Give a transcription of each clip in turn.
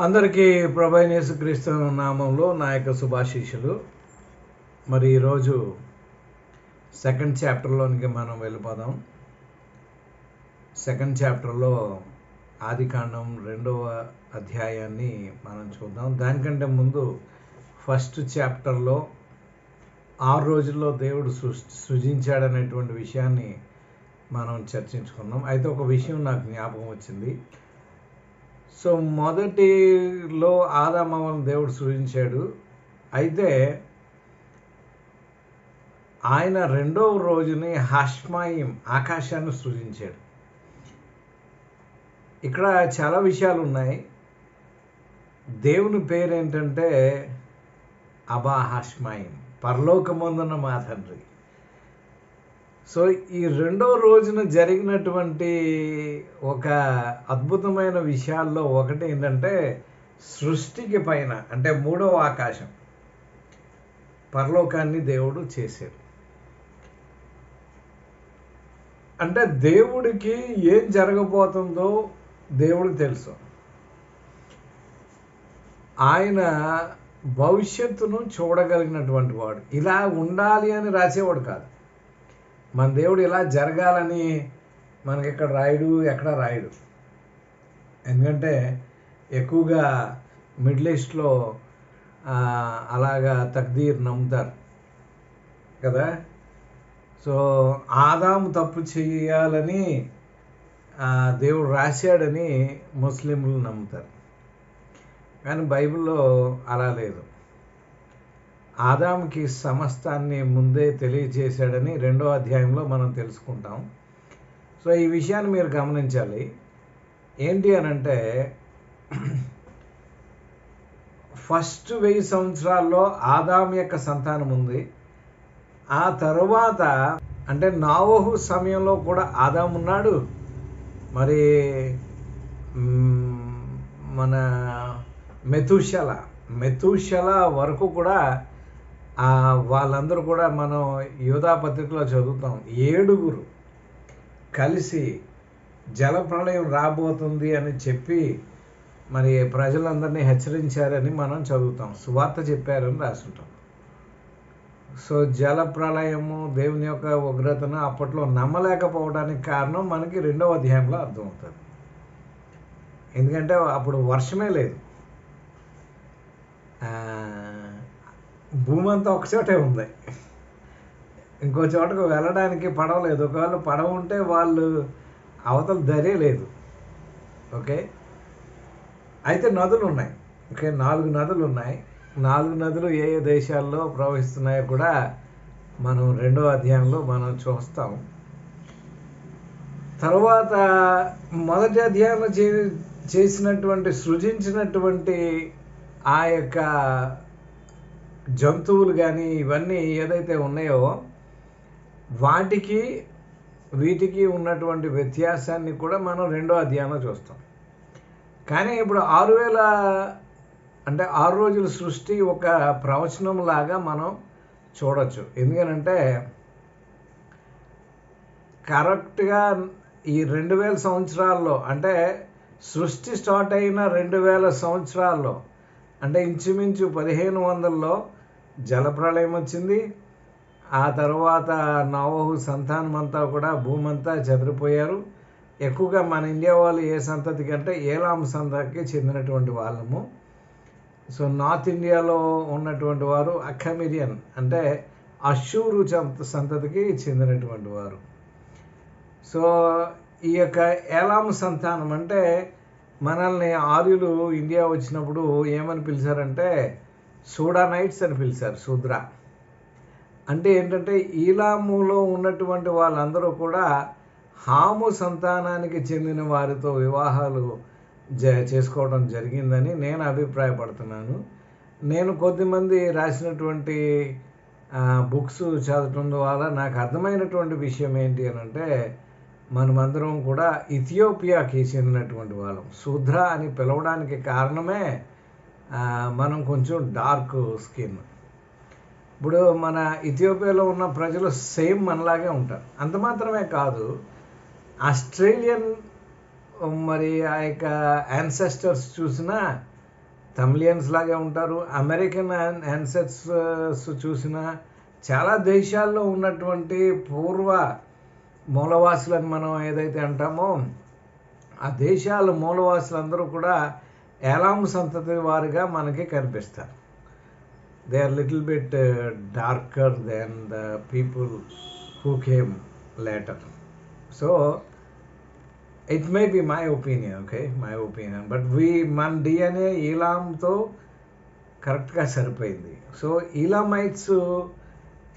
అందరికీ ప్రభైనేసు క్రీస్తు నామంలో నా యొక్క శుభాశీషులు మరి ఈరోజు సెకండ్ చాప్టర్లోనికి మనం వెళ్ళిపోదాం. సెకండ్ చాప్టర్లో ఆదికాండం రెండవ అధ్యాయాన్ని మనం చూద్దాం. దానికంటే ముందు ఫస్ట్ చాప్టర్లో ఆరు రోజుల్లో దేవుడు సృష్ సృజించాడనేటువంటి విషయాన్ని మనం చర్చించుకున్నాం. అయితే ఒక విషయం నాకు జ్ఞాపకం వచ్చింది. సో మొదటిలో ఆదామవలను దేవుడు సృజించాడు. అయితే ఆయన రెండవ రోజుని హాష్మాయిం ఆకాశాన్ని సృజించాడు. ఇక్కడ చాలా విషయాలు ఉన్నాయి. దేవుని పేరు ఏంటంటే అబా హాష్మాయిం పరలోకమందున్న మా తండ్రి. సో ఈ రెండవ రోజున జరిగినటువంటి ఒక అద్భుతమైన విషయాల్లో ఒకటి ఏంటంటే సృష్టికి పైన అంటే మూడవ ఆకాశం పరలోకాన్ని దేవుడు చేశాడు. అంటే దేవుడికి ఏం జరగబోతుందో దేవుడికి తెలుసు. ఆయన భవిష్యత్తును చూడగలిగినటువంటి వాడు. ఇలా ఉండాలి అని రాసేవాడు కాదు. మన దేవుడు ఇలా జరగాలని మనకి ఇక్కడ రాయుడు ఎక్కడ రాయుడు. ఎందుకంటే ఎక్కువగా మిడిల్ ఈస్ట్లో అలాగా తక్దీర్ నమ్ముతారు. కదా? సో ఆదాము తప్పు చేయాలని దేవుడు రాశాడని ముస్లింలు నమ్ముతారు. కానీ బైబిల్లో అలా లేదు. ఆదాంకి సమస్తాన్ని ముందే తెలియజేశాడని రెండో అధ్యాయంలో మనం తెలుసుకుంటాం. సో ఈ విషయాన్ని మీరు గమనించాలి. ఏంటి అని అంటే ఫస్ట్ వెయ్యి సంవత్సరాల్లో ఆదాం యొక్క సంతానం ఉంది. ఆ తరువాత అంటే నావోహు సమయంలో కూడా ఆదాం ఉన్నాడు. మరి మన మెతుషల మెతుషల వరకు కూడా వాళ్ళందరూ కూడా మనం యోధా పత్రికలో చదువుతాం. ఏడుగురు కలిసి జల ప్రళయం రాబోతుంది అని చెప్పి మరి ప్రజలందరినీ హెచ్చరించారని మనం చదువుతాం. సువార్త చెప్పారని రాసుంటాం. సో జల ప్రళయము దేవుని యొక్క ఉగ్రతను అప్పట్లో నమ్మలేకపోవడానికి కారణం మనకి రెండవ అధ్యాయంలో అర్థమవుతుంది. ఎందుకంటే అప్పుడు వర్షమే లేదు. భూమి అంతా ఒకచోటే ఉంది. ఇంకో చోటకు వెళ్ళడానికి పడవ లేదు ఒకవేళ పడవ ఉంటే వాళ్ళు అవతల దరే లేదు. ఓకే? అయితే నదులు ఉన్నాయి. ఓకే? నాలుగు నదులు ఉన్నాయి. నాలుగు నదులు ఏ ఏ దేశాల్లో ప్రవహిస్తున్నాయో కూడా మనం రెండో అధ్యాయంలో మనం చూస్తాం. తర్వాత మొదటి అధ్యాయంలో చే చేసినటువంటి సృజించినటువంటి ఆ యొక్క జంతువులు కానీ ఇవన్నీ ఏదైతే ఉన్నాయో వాటికి వీటికి ఉన్నటువంటి వ్యత్యాసాన్ని కూడా మనం రెండో అధ్యాయంలో చూస్తాం. కానీ ఇప్పుడు ఆరు వేల అంటే ఆరు రోజుల సృష్టి ఒక ప్రవచనం లాగా మనం చూడొచ్చు. ఎందుకనంటే కరెక్ట్గా ఈ రెండు వేల సంవత్సరాల్లో అంటే సృష్టి స్టార్ట్ అయిన రెండు వేల సంవత్సరాల్లో అంటే ఇంచుమించు పదిహేను వందల్లో జలప్రళయం వచ్చింది. ఆ తర్వాత నవహు సంతానం అంతా కూడా భూమంతా చెదిరిపోయారు. ఎక్కువగా మన ఇండియా వాళ్ళు ఏ సంతతి కంటే ఏలాం సంతతికి చెందినటువంటి వాళ్ళము. సో నార్త్ ఇండియాలో ఉన్నటువంటి వారు అఖమిరియన్ అంటే అశూరు సంతతికి చెందినటువంటి వారు. సో ఈ యొక్క ఏలాం సంతానం అంటే మనల్ని ఆర్యులు ఇండియా వచ్చినప్పుడు ఏమని పిలిచారంటే సూడానైట్స్ అని పిలిచారు శూద్ర. అంటే ఏంటంటే ఈలాములో ఉన్నటువంటి వాళ్ళందరూ కూడా హాము సంతానానికి చెందిన వారితో వివాహాలు జ చేసుకోవడం జరిగిందని నేను అభిప్రాయపడుతున్నాను. నేను కొద్దిమంది రాసినటువంటి బుక్స్ చదవటం ద్వారా నాకు అర్థమైనటువంటి విషయం ఏంటి అని అంటే మనమందరం కూడా ఇథియోపియాకి చెందినటువంటి వాళ్ళం. శూద్ర అని పిలవడానికి కారణమే మనం కొంచెం డార్క్ స్కిన్. ఇప్పుడు మన ఇథియోపియాలో ఉన్న ప్రజలు సేమ్ మనలాగే ఉంటారు. అంత మాత్రమే కాదు ఆస్ట్రేలియన్ మరి ఆ యొక్క యాన్సెస్టర్స్ చూసినా తమిళియన్స్ లాగే ఉంటారు అమెరికన్ యాన్సెస్టర్స్ uh, చూసిన చాలా దేశాల్లో ఉన్నటువంటి పూర్వ మూలవాసులని మనం ఏదైతే అంటామో ఆ దేశాల మూలవాసులందరూ కూడా ఏలాం సంతతి వారిగా మనకి కనిపిస్తారు. They are little bit darker then the people who came later so it may be my opinion okay my opinion but we మన డిఎన్ఏ ఈలాంతో కరెక్ట్గా సరిపోయింది. సో ఈలామైట్స్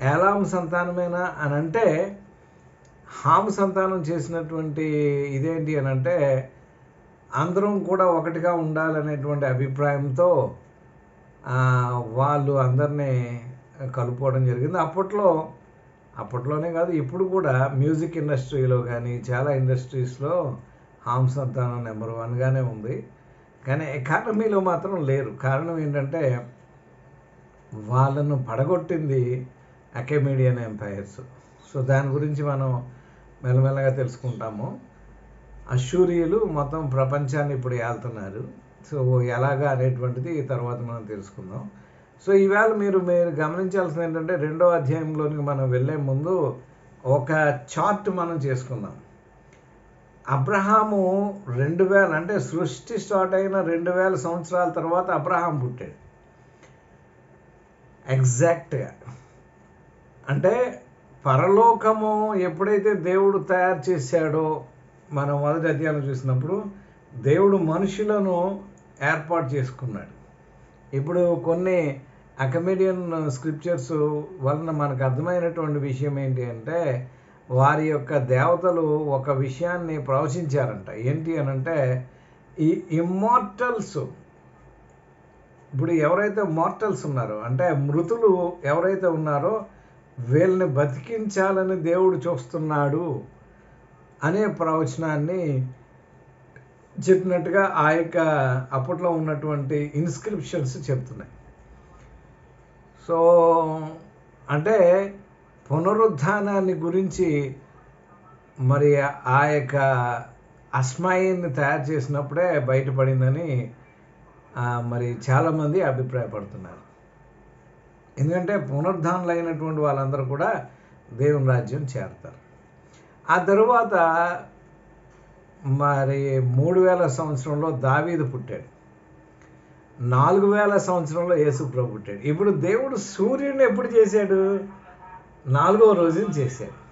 ఏలాం సంతానమేనా అని అంటే హామ్ సంతానం చేసినటువంటి ఇదేంటి అని అంటే అందరం కూడా ఒకటిగా ఉండాలనేటువంటి అభిప్రాయంతో వాళ్ళు అందరినీ కలుపుకోవడం జరిగింది. అప్పట్లో అప్పట్లోనే కాదు ఇప్పుడు కూడా మ్యూజిక్ ఇండస్ట్రీలో కానీ చాలా ఇండస్ట్రీస్లో హామ్ సంతానం నెంబర్ వన్గానే ఉంది. కానీ ఎకానమీలో మాత్రం లేరు. కారణం ఏంటంటే వాళ్ళను పడగొట్టింది అకెమీడియన్ ఎంపైర్స్. సో దాని గురించి మనం మెల్లమెల్లగా తెలుసుకుంటాము. అశూరియులు మొత్తం ప్రపంచాన్ని ఇప్పుడు ఏళ్తున్నారు. సో ఎలాగా అనేటువంటిది తర్వాత మనం తెలుసుకుందాం. సో ఈవేళ మీరు మీరు గమనించాల్సింది ఏంటంటే రెండో అధ్యాయంలోనికి మనం వెళ్ళే ముందు ఒక చార్ట్ మనం చేసుకుందాం. అబ్రహాము రెండు వేల అంటే సృష్టి స్టార్ట్ అయిన రెండు వేల సంవత్సరాల తర్వాత అబ్రహాం పుట్టాడు. ఎగ్జాక్ట్గా అంటే పరలోకము ఎప్పుడైతే దేవుడు తయారు చేశాడో మనం మొదటి అధ్యాయం చూసినప్పుడు దేవుడు మనుషులను ఏర్పాటు చేసుకున్నాడు. ఇప్పుడు కొన్ని అకమెడియన్ స్క్రిప్చర్స్ వలన మనకు అర్థమైనటువంటి విషయం ఏంటి అంటే వారి యొక్క దేవతలు ఒక విషయాన్ని ప్రవచించారంట. ఏంటి అని అంటే ఈ ఇమ్మార్టల్స్ ఇప్పుడు ఎవరైతే మార్టల్స్ ఉన్నారో అంటే మృతులు ఎవరైతే ఉన్నారో వీళ్ళని బతికించాలని దేవుడు చూస్తున్నాడు. అనే ప్రవచనాన్ని చెప్పినట్టుగా ఆ యొక్క అప్పట్లో ఉన్నటువంటి ఇన్స్క్రిప్షన్స్ చెప్తున్నాయి. సో అంటే పునరుద్ధానాన్ని గురించి మరి ఆ యొక్క అస్మాయిని తయారు చేసినప్పుడే బయటపడిందని మరి చాలామంది అభిప్రాయపడుతున్నారు. ఎందుకంటే పునరుద్ధానులైనటువంటి వాళ్ళందరూ కూడా దేవుని రాజ్యం చేరతారు. ఆ తరువాత మరి మూడు వేల సంవత్సరంలో దావీదు పుట్టాడు. నాలుగు వేల సంవత్సరంలో యేసుప్రభు పుట్టాడు. ఇప్పుడు దేవుడు సూర్యుడిని ఎప్పుడు చేశాడు? నాలుగవ రోజున చేశాడు.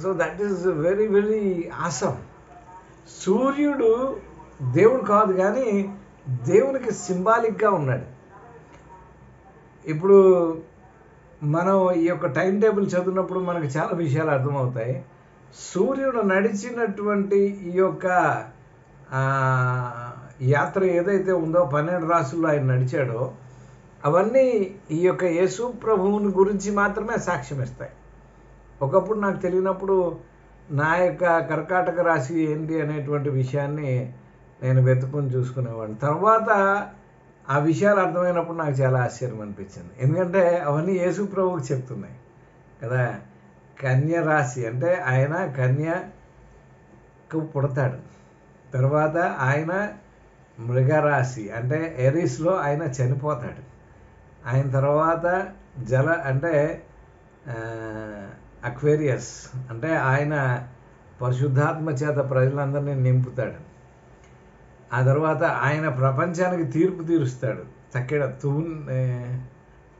So that is very very awesome సూర్యుడు దేవుడు కాదు కానీ దేవునికి సింబాలిక్గా ఉన్నాడు. ఇప్పుడు మనం ఈ యొక్క టైం టేబుల్ చదివినప్పుడు మనకు చాలా విషయాలు అర్థమవుతాయి. సూర్యుడు నడిచినటువంటి ఈ యొక్క యాత్ర ఏదైతే ఉందో పన్నెండు రాసుల్లో ఆయన నడిచాడో అవన్నీ ఈ యొక్క యేసు ప్రభువుని గురించి మాత్రమే సాక్ష్యం ఇస్తాయి ఒకప్పుడు నాకు తెలియనప్పుడు నా యొక్క కర్కాటక రాశి ఏంటి అనేటువంటి విషయాన్ని నేను వెతుకుని చూసుకునేవాడిని. తర్వాత ఆ విషయాలు అర్థమైనప్పుడు నాకు చాలా ఆశ్చర్యం అనిపించింది. ఎందుకంటే అవన్నీ యేసు ప్రభువుకి చెప్తున్నాయి. కదా? కన్య రాశి అంటే ఆయన కన్యకు పుడతాడు. తర్వాత ఆయన మృగరాశి అంటే ఎరీస్లో ఆయన చనిపోతాడు. ఆయన తర్వాత జల అంటే అక్వేరియస్ అంటే ఆయన పరిశుద్ధాత్మ చేత ప్రజలందరినీ నింపుతాడు. ఆ తర్వాత ఆయన ప్రపంచానికి తీర్పు తీరుస్తాడు. తక్కెడ తూ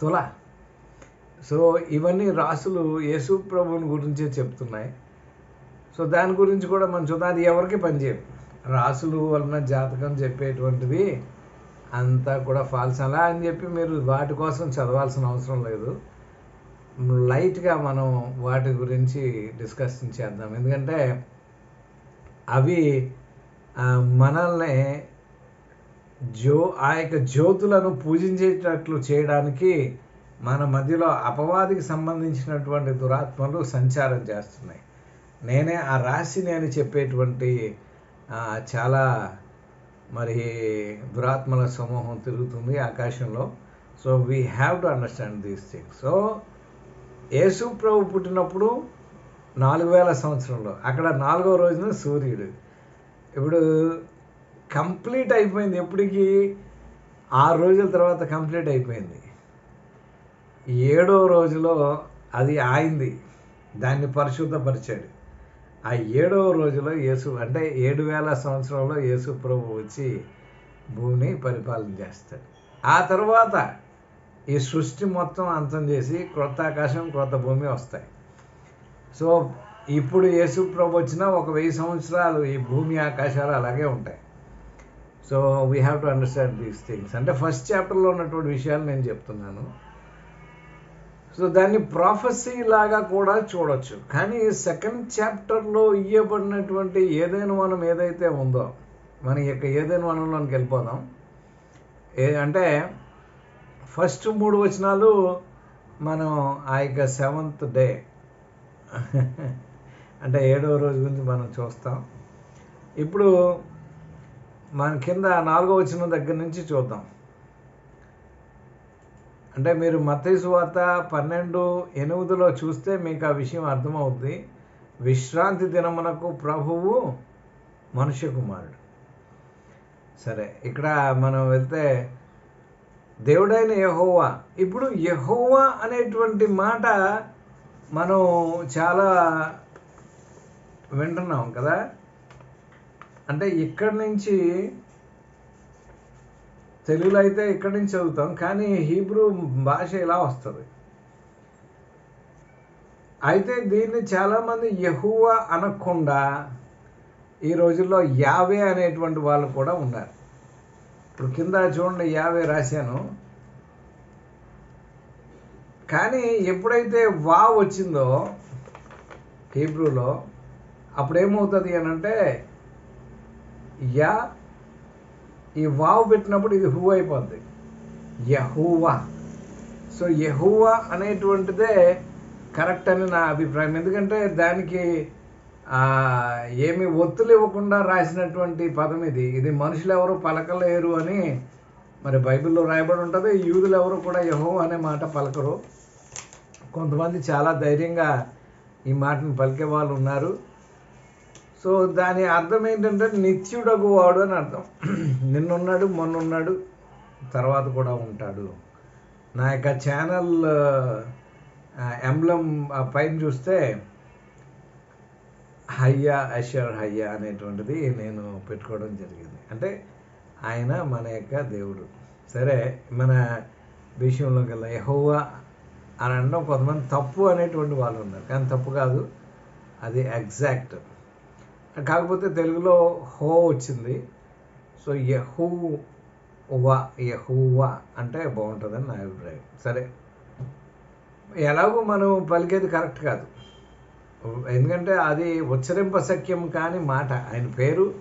తుల. సో ఇవన్నీ రాసులు యేసు ప్రభుని గురించే చెప్తున్నాయి. సో దాని గురించి కూడా మనం చూద్దాం. అది ఎవరికి పనిచేయదు? రాసులు వలన జాతకం చెప్పేటువంటిది అంతా కూడా ఫాల్స్ అలా అని చెప్పి మీరు వాటి కోసం చదవాల్సిన అవసరం లేదు. లైట్గా మనం వాటి గురించి డిస్కషన్ చేద్దాం. ఎందుకంటే అవి మనల్ని జో ఆ యొక్క జ్యోతులను పూజించేటట్లు చేయడానికి మన మధ్యలో అపవాదికి సంబంధించినటువంటి దురాత్మలు సంచారం చేస్తున్నాయి. నేనే ఆ రాశిని అని చెప్పేటువంటి చాలా మరి దురాత్మల సమూహం తిరుగుతుంది ఆకాశంలో. So we have to understand these things so Yesu ప్రభు పుట్టినప్పుడు నాలుగు వేల సంవత్సరంలో అక్కడ నాలుగో రోజున సూర్యుడు. ఇప్పుడు కంప్లీట్ అయిపోయింది. ఎప్పటికీ ఆరు రోజుల తర్వాత కంప్లీట్ అయిపోయింది. ఏడో రోజులో అది ఆయింది. దాన్ని పరిశుద్ధపరిచాడు. ఆ ఏడవ రోజులో యేసు అంటే ఏడు వేల సంవత్సరంలో యేసు ప్రభు వచ్చి భూమిని పరిపాలన చేస్తాడు. ఆ తర్వాత ఈ సృష్టి మొత్తం అంతం చేసి క్రొత్త ఆకాశం క్రొత్త భూమి వస్తాయి. సో ఇప్పుడు యేసు ప్రభు వచ్చిన ఒక వెయ్యి సంవత్సరాలు ఈ భూమి ఆకాశాలు అలాగే ఉంటాయి. So we have to understand these things అంటే ఫస్ట్ చాప్టర్లో ఉన్నటువంటి విషయాలు నేను చెప్తున్నాను. సో దాన్ని ప్రాఫెసీ లాగా కూడా చూడొచ్చు. కానీ సెకండ్ చాప్టర్లో ఇవ్వబడినటువంటి ఏదైనా మనం ఏదైతే ఉందో మన యొక్క ఏదైనా వనంలోనికి వెళ్ళిపోదాం. ఏ అంటే ఫస్ట్ మూడు వచనాలు మనం ఆ యొక్క సెవెంత్ డే అంటే ఏడవ రోజు గురించి మనం చూస్తాం. ఇప్పుడు మన కింద నాలుగో వచనం దగ్గర నుంచి చూద్దాం. అంటే మీరు మత్తయి వార్త పన్నెండు ఎనిమిదిలో చూస్తే మీకు ఆ విషయం అర్థమవుతుంది విశ్రాంతి దినమునకు ప్రభువు మనుష్య కుమారుడు. సరే ఇక్కడ మనం వెళ్తే దేవుడైన యహోవా. ఇప్పుడు యహోవా అనేటువంటి మాట మనం చాలా వింటున్నాం కదా? అంటే ఇక్కడి నుంచి తెలుగులో అయితే ఇక్కడి నుంచి చదువుతాం కానీ హీబ్రూ భాష ఇలా వస్తుంది. అయితే దీన్ని చాలామంది యహువ అనకుండా ఈ రోజుల్లో యావే అనేటువంటి వాళ్ళు కూడా ఉన్నారు. ఇప్పుడు కింద చూడండి యావే రాశాను. కానీ ఎప్పుడైతే వా వచ్చిందో హీబ్రూలో అప్పుడు ఏమవుతుంది అని అంటే యా ఈ వావ్ పెట్టినప్పుడు ఇది హూ అయిపోద్ది. యహూవా. సో యహూవా అనేటువంటిదే కరెక్ట్ అని నా అభిప్రాయం. ఎందుకంటే దానికి ఏమి ఒత్తులు ఇవ్వకుండా రాసినటువంటి పదం ఇది. ఇది మనుషులు ఎవరు పలకలేరు అని మరి బైబిల్లో రాయబడి ఉంటుంది. యూదులు ఎవరు కూడా యహో అనే మాట పలకరు. కొంతమంది చాలా ధైర్యంగా ఈ మాటను పలికే వాళ్ళు ఉన్నారు. సో దాని అర్థం ఏంటంటే నిత్యుడగు వాడు అని అర్థం. నిన్నున్నాడు మొన్నున్నాడు తర్వాత కూడా ఉంటాడు. నా యొక్క ఛానల్ ఎంబ్లం పైన చూస్తే హయ్యా అషర్ హయ్యా అనేటువంటిది నేను పెట్టుకోవడం జరిగింది. అంటే ఆయన మన యొక్క దేవుడు. సరే మన విషయంలో వెళ్ళా యహోవా అని అనడం కొంతమంది తప్పు అనేటువంటి వాళ్ళు ఉన్నారు. కానీ తప్పు కాదు అది ఎగ్జాక్ట్ కాకపోతే తెలుగులో హో వచ్చింది. సో యహూ వా యహూవా అంటే బాగుంటుందని నా అభిప్రాయం. సరే. ఎలాగో మనం పలికేది కరెక్ట్ కాదు. ఎందుకంటే అది ఉచ్చరింప సఖ్యం కాని మాట. ఆయన పేరు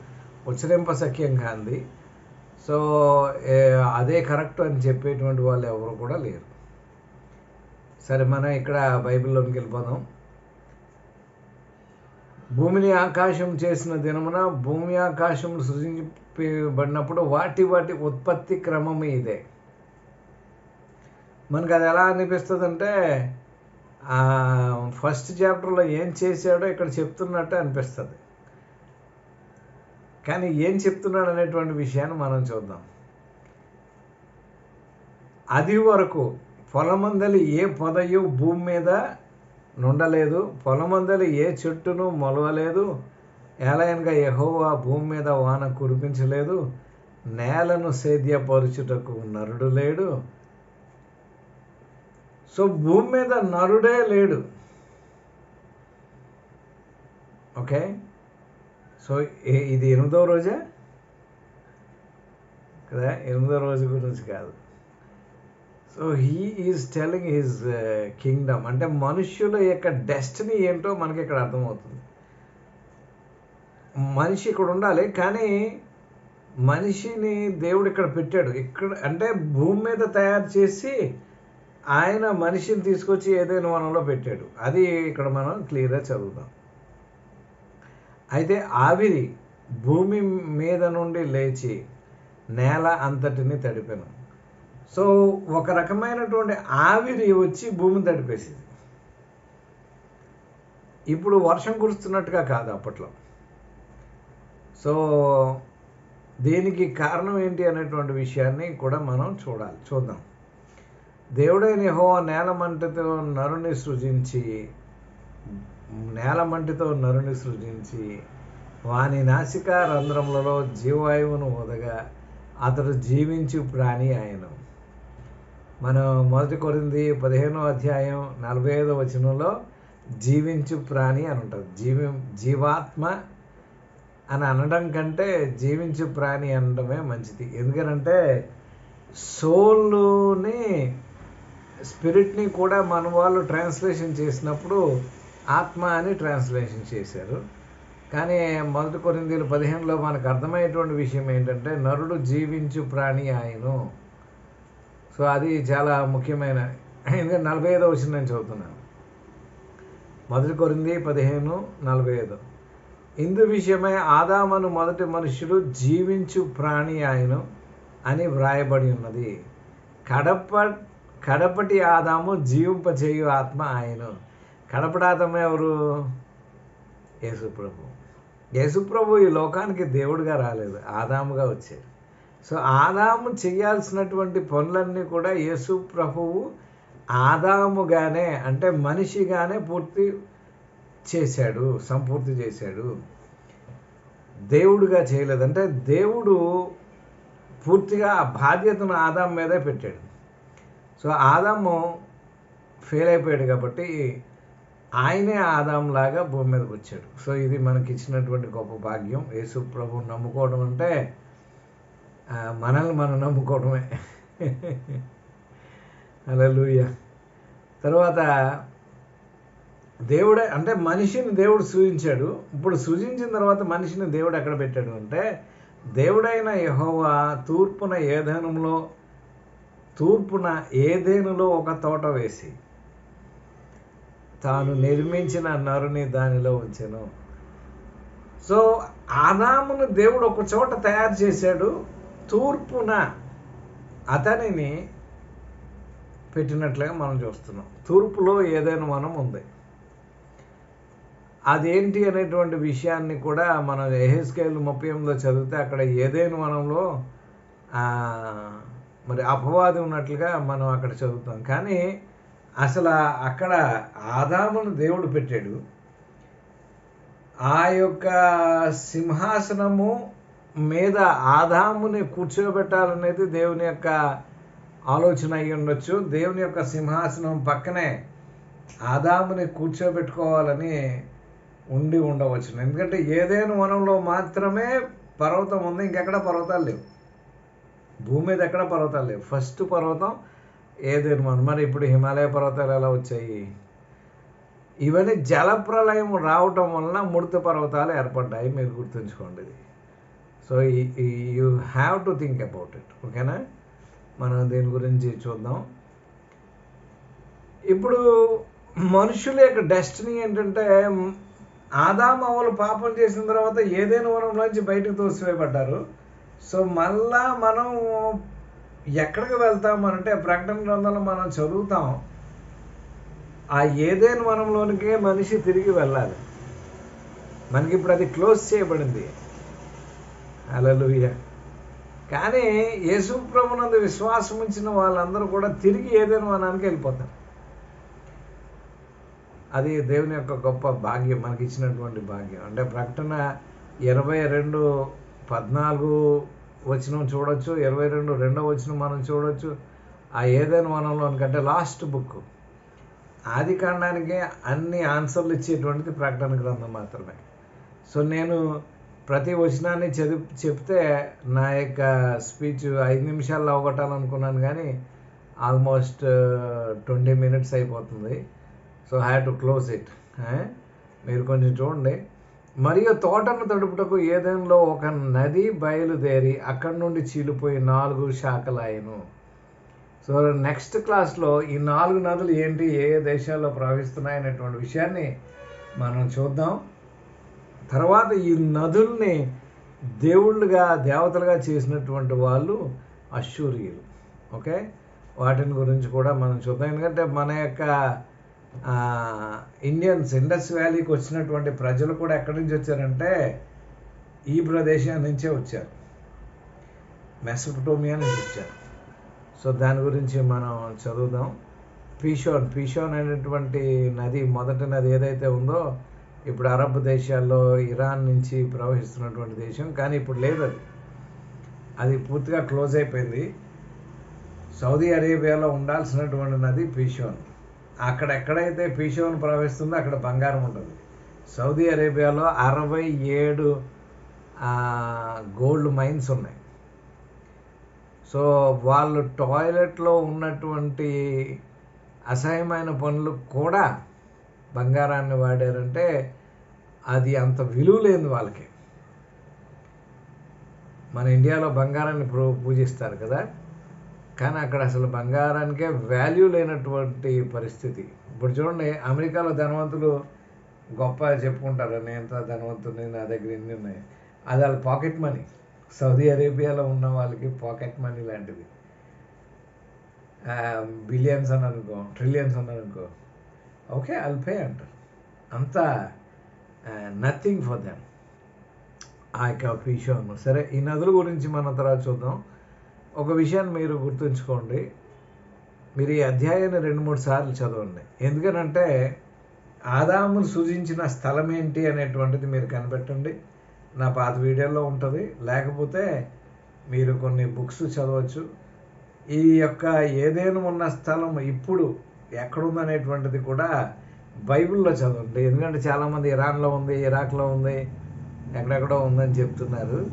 ఉచ్చరింప సఖ్యం కాంది సో అదే కరెక్ట్ అని చెప్పేటువంటి వాళ్ళు ఎవరు కూడా లేరు. సరే మనం ఇక్కడ బైబిల్లోకి వెళ్ళిపోదాం. భూమిని ఆకాశం చేసిన దినమున భూమి ఆకాశం సృజించబడినప్పుడు వాటి వాటి ఉత్పత్తి క్రమం ఇదే. మనకు అది ఎలా అనిపిస్తుంది అంటే ఫస్ట్ చాప్టర్లో ఏం చేశాడో ఇక్కడ చెప్తున్నట్టు అనిపిస్తుంది. కానీ ఏం చెప్తున్నాడు అనేటువంటి విషయాన్ని మనం చూద్దాం. అది వరకు పొలమందలి ఏ పొదయు భూమి మీద నుండలేదు పొలమందలి ఏ చెట్టును మొలవలేదు ఏలయనగా యహోవా భూమి మీద వాన కురిపించలేదు నేలను సేద్యపరుచుటకు నరుడు లేడు. సో భూమి మీద నరుడే లేడు. ఓకే? సో ఇది ఎనిమిదో రోజే? కదా ఎనిమిదో రోజు గురించి కాదు. So he is telling his kingdom అంటే మనుష్యుల యొక్క డెస్టినీ ఏంటో మనకి ఇక్కడ అర్థమవుతుంది. మనిషి ఇక్కడ ఉండాలి కానీ మనిషిని దేవుడు ఇక్కడ పెట్టాడు. ఇక్కడ అంటే భూమి మీద తయారు చేసి ఆయన మనిషిని తీసుకొచ్చి ఏదైనా వనంలో పెట్టాడు. అది ఇక్కడ మనం క్లియర్గా చదువుదాం. అయితే ఆవిరి భూమి మీద నుండి లేచి నేల అంతటిని తడిపాను. సో ఒక రకమైనటువంటి ఆవిరి వచ్చి భూమిని తడిపేసింది. ఇప్పుడు వర్షం కురుస్తున్నట్టుగా కాదు అప్పట్లో. సో దీనికి కారణం ఏంటి అనేటువంటి విషయాన్ని కూడా మనం చూడాలి చూద్దాం. దేవుడైన హో నేలమంటితో నరుని సృజించి నేలమంటితో నరుని సృజించి వాని నాసిక రంధ్రములలో జీవాయువును వదగా అతడు జీవించు ప్రాణి ఆయన మనం మొదటి కొరింది పదిహేనో అధ్యాయం నలభై ఐదో వచనంలో జీవించు ప్రాణి అని ఉంటుంది. జీవి జీవాత్మ అని అనడం కంటే జీవించు ప్రాణి అనడమే మంచిది. ఎందుకంటే సోల్ని స్పిరిట్ని కూడా మన వాళ్ళు ట్రాన్స్లేషన్ చేసినప్పుడు ఆత్మ అని ట్రాన్స్లేషన్ చేశారు. కానీ మొదటి కొరిందీలు పదిహేనులో మనకు అర్థమయ్యేటువంటి విషయం ఏంటంటే నరుడు జీవించు ప్రాణి ఆయను. సో అది చాలా ముఖ్యమైన ఎందుకంటే నలభై ఐదో వచ్చిన నేను చదువుతున్నాను. మొదటి కొరింది పదిహేను నలభై ఐదు. ఇందు విషయమై ఆదామను మొదటి మనుష్యుడు జీవించు ప్రాణి ఆయను అని వ్రాయబడి ఉన్నది. కడప కడపటి ఆదాము జీవింపచేయు ఆత్మ ఆయను. కడపటి ఆత్మ ఎవరు? యేసుప్రభు. యేసుప్రభు ఈ లోకానికి దేవుడిగా రాలేదు ఆదాముగా వచ్చాడు. సో ఆదాము చేయాల్సినటువంటి పనులన్నీ కూడా యేసు ప్రభువు ఆదాముగానే అంటే మనిషిగానే పూర్తి చేశాడు సంపూర్తి చేశాడు. దేవుడుగా చేయలేదు. అంటే దేవుడు పూర్తిగా ఆ బాధ్యతను ఆదాం మీదే పెట్టాడు. సో ఆదాము ఫెయిల్ అయిపోయాడు కాబట్టి ఆయనే ఆదాంలాగా భూమి మీదకి వచ్చాడు. సో ఇది మనకి ఇచ్చినటువంటి గొప్ప భాగ్యం. యేసు ప్రభువు నమ్ముకోవడం అంటే మనల్ని మనం నమ్ముకోవడమే. అలలుయ తర్వాత దేవుడే అంటే మనిషిని దేవుడు సృజించాడు ఇప్పుడు సృజించిన తర్వాత మనిషిని దేవుడు ఎక్కడ పెట్టాడు అంటే దేవుడైన యహోవా తూర్పున ఏదేనంలో తూర్పున ఏదేనులో ఒక తోట వేసి తాను నిర్మించిన నరుని దానిలో ఉంచెను. సో ఆదామును దేవుడు ఒక చోట తయారు చేశాడు. తూర్పున అతనిని పెట్టినట్లుగా మనం చూస్తున్నాం. తూర్పులో ఏదైనా మనం ఉంది. అదేంటి అనేటువంటి విషయాన్ని కూడా మనం ఎహెస్కేల్ ముప్పై ఎనిమిదిలో చదివితే అక్కడ ఏదైనా మనంలో మరి అపవాది ఉన్నట్లుగా మనం అక్కడ చదువుతాం. కానీ అసలు అక్కడ ఆదామును దేవుడు పెట్టాడు. ఆ యొక్క సింహాసనము మీద ఆదాముని కూర్చోబెట్టాలనేది దేవుని యొక్క ఆలోచన అయి ఉండొచ్చు. దేవుని యొక్క సింహాసనం పక్కనే ఆదాముని కూర్చోబెట్టుకోవాలని ఉండి ఉండవచ్చు ఎందుకంటే ఏదైనా వనంలో మాత్రమే పర్వతం ఉంది ఇంకెక్కడ పర్వతాలు లేవు. భూమి మీద ఎక్కడ పర్వతాలు లేవు. ఫస్ట్ పర్వతం ఏదైనా వనం. మరి ఇప్పుడు హిమాలయ పర్వతాలు ఎలా వచ్చాయి? ఇవన్నీ జలప్రలయం రావటం వలన ముడత పర్వతాలు ఏర్పడ్డాయి. మీరు గుర్తుంచుకోండి ఇది. So you have to think about it ఓకేనా మనం దీని గురించి చూద్దాం. ఇప్పుడు మనుషుల యొక్క డెస్టినీ ఏంటంటే ఆదామవలు పాపం చేసిన తర్వాత ఏదైనా వనంలోంచి బయటకు తోసివేయబడ్డారు. సో మళ్ళా మనం ఎక్కడికి వెళ్తాం అంటే ప్రకటన గ్రంథంలో మనం చదువుతాం. ఆ ఏదైనా వనంలోనికే మనిషి తిరిగి వెళ్ళాలి. మనకి ఇప్పుడు అది క్లోజ్ చేయబడింది. అలలుయ కానీ యేసు ప్రభునందు విశ్వాసం ఉంచిన వాళ్ళందరూ కూడా తిరిగి ఏదైనా వనానికి వెళ్ళిపోతారు అది దేవుని యొక్క గొప్ప భాగ్యం మనకి ఇచ్చినటువంటి భాగ్యం. అంటే ప్రకటన ఇరవై రెండు పద్నాలుగు వచనం చూడొచ్చు ఇరవై రెండు రెండో వచనం మనం చూడొచ్చు ఆ ఏదైనా వనంలోనికంటే లాస్ట్ బుక్. ఆది కాండానికి అన్ని ఆన్సర్లు ఇచ్చేటువంటిది ప్రకటన గ్రంథం మాత్రమే. సో నేను ప్రతి వచనాన్ని చదివి చెప్తే నా యొక్క స్పీచ్ ఐదు నిమిషాల్లో అవగొట్టాలనుకున్నాను కానీ ఆల్మోస్ట్ ట్వంటీ మినిట్స్ అయిపోతుంది. So have to close it మీరు కొంచెం చూడండి. మరియు తోటను తడుపుటకు ఏదైనా ఒక నది బయలుదేరి అక్కడి నుండి చీలిపోయి నాలుగు శాఖలాయను సో నెక్స్ట్ క్లాస్లో ఈ నాలుగు నదులు ఏంటి ఏ ఏ దేశాల్లో ప్రవహిస్తున్నాయి అనేటువంటి విషయాన్ని మనం చూద్దాం. తర్వాత ఈ నదుల్ని దేవుళ్ళుగా దేవతలుగా చేసినటువంటి వాళ్ళు అశ్చూరియులు ఓకే? వాటిని గురించి కూడా మనం చూద్దాం. ఎందుకంటే మన యొక్క ఇండియన్స్ ఇండస్ వ్యాలీకి వచ్చినటువంటి ప్రజలు కూడా ఎక్కడి నుంచి వచ్చారంటే ఈ ప్రదేశం నుంచే వచ్చారు. మెసపటోమియా నుంచి వచ్చారు. సో దాని గురించి మనం చదువుదాం. పీషోన్ పీషోన్ అనేటువంటి నది మొదటి నది ఏదైతే ఉందో ఇప్పుడు అరబ్ దేశాల్లో ఇరాన్ నుంచి ప్రవహిస్తున్నటువంటి దేశం కానీ ఇప్పుడు లేదు. అది అది పూర్తిగా క్లోజ్ అయిపోయింది. సౌదీ అరేబియాలో ఉండాల్సినటువంటి నది పీషోన్. అక్కడ ఎక్కడైతే పీషోన్ ప్రవహిస్తుందో అక్కడ బంగారం ఉంటుంది. సౌదీ అరేబియాలో అరవై ఏడు గోల్డ్ మైన్స్ ఉన్నాయి. సో వాళ్ళు టాయిలెట్లో ఉన్నటువంటి అసహ్యమైన పనులు కూడా బంగారాన్ని వాడారంటే అది అంత విలువ లేని వాళ్ళకి. మన ఇండియాలో బంగారాన్ని పూజిస్తారు కదా. కానీ అక్కడ అసలు బంగారానికే వాల్యూ లేనటువంటి పరిస్థితి. ఇప్పుడు చూడండి అమెరికాలో ధనవంతులు గొప్ప చెప్పుకుంటారు. నేను ఎంత ధనవంతుని నా దగ్గర ఇన్ని ఉన్నాయి. అది వాళ్ళ పాకెట్ మనీ. సౌదీ అరేబియాలో ఉన్న వాళ్ళకి పాకెట్ మనీ లాంటిది. బిలియన్స్ అని అనుకో ట్రిలియన్స్ అని అనుకో. ఓకే ఐల్ పే అంటారు అంత నథింగ్ ఫర్ దెమ్ ఆ యొక్క విషయం సరే ఈ నదుల గురించి మనం తర్వాత చూద్దాం. ఒక విషయాన్ని మీరు గుర్తుంచుకోండి. మీరు ఈ అధ్యాయాన్ని రెండు మూడు సార్లు చదవండి. ఎందుకనంటే ఆదామును సూచించిన స్థలం ఏంటి అనేటువంటిది మీరు కనిపెట్టండి. నా పాత వీడియోలో ఉంటుంది. లేకపోతే మీరు కొన్ని బుక్స్ చదవచ్చు. ఈ యొక్క ఏదేను ఉన్న స్థలం ఇప్పుడు ఎక్కడుందనేటువంటిది కూడా బైబిల్లో చదవండి. ఎందుకంటే చాలామంది ఇరాన్లో ఉంది ఇరాక్లో ఉంది ఎక్కడెక్కడో ఉందని చెప్తున్నారు.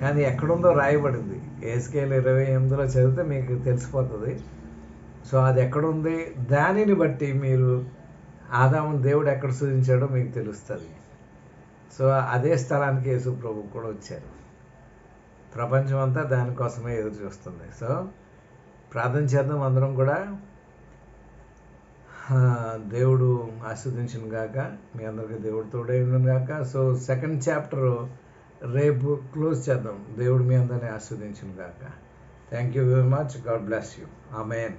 కానీ ఎక్కడుందో రాయబడింది. ఏస్కేల్ ఇరవై ఎనిమిదిలో చదివితే మీకు తెలిసిపోతుంది. సో అది ఎక్కడుంది? దానిని బట్టి మీరు ఆదామని దేవుడు ఎక్కడ సూచించాడో మీకు తెలుస్తుంది. సో అదే స్థలానికి యేసు ప్రభు కూడా వచ్చారు. ప్రపంచం అంతా దానికోసమే ఎదురు చూస్తుంది. సో ప్రార్థన చేద్దాం అందరం కూడా. దేవుడు ఆస్వాదించిన గాక మీ అందరికీ దేవుడు తోడే గాక. సో సెకండ్ చాప్టర్ రేపు క్లోజ్ చేద్దాం. దేవుడు మీ అందరినీ ఆస్వాదించిన గాక. Thank you very much God bless you amen